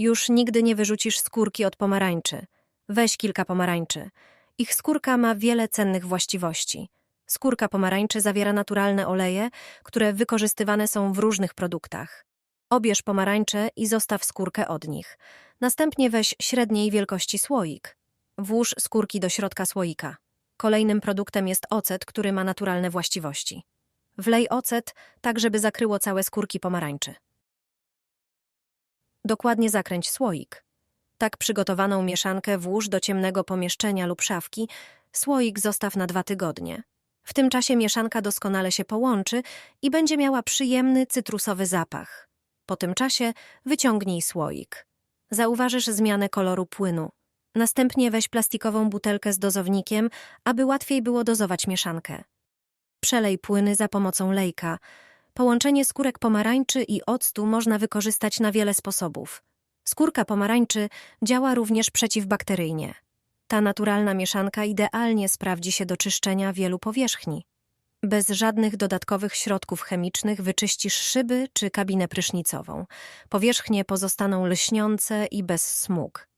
Już nigdy nie wyrzucisz skórki od pomarańczy. Weź kilka pomarańczy. Ich skórka ma wiele cennych właściwości. Skórka pomarańczy zawiera naturalne oleje, które wykorzystywane są w różnych produktach. Obierz pomarańcze i zostaw skórkę od nich. Następnie weź średniej wielkości słoik. Włóż skórki do środka słoika. Kolejnym produktem jest ocet, który ma naturalne właściwości. Wlej ocet, tak żeby zakryło całe skórki pomarańczy. Dokładnie zakręć słoik. Tak przygotowaną mieszankę włóż do ciemnego pomieszczenia lub szafki, słoik zostaw na dwa tygodnie. W tym czasie mieszanka doskonale się połączy i będzie miała przyjemny cytrusowy zapach. Po tym czasie wyciągnij słoik. Zauważysz zmianę koloru płynu. Następnie weź plastikową butelkę z dozownikiem, aby łatwiej było dozować mieszankę. Przelej płyny za pomocą lejka. Połączenie skórek pomarańczy i octu można wykorzystać na wiele sposobów. Skórka pomarańczy działa również przeciwbakteryjnie. Ta naturalna mieszanka idealnie sprawdzi się do czyszczenia wielu powierzchni. Bez żadnych dodatkowych środków chemicznych wyczyścisz szyby czy kabinę prysznicową. Powierzchnie pozostaną lśniące i bez smug.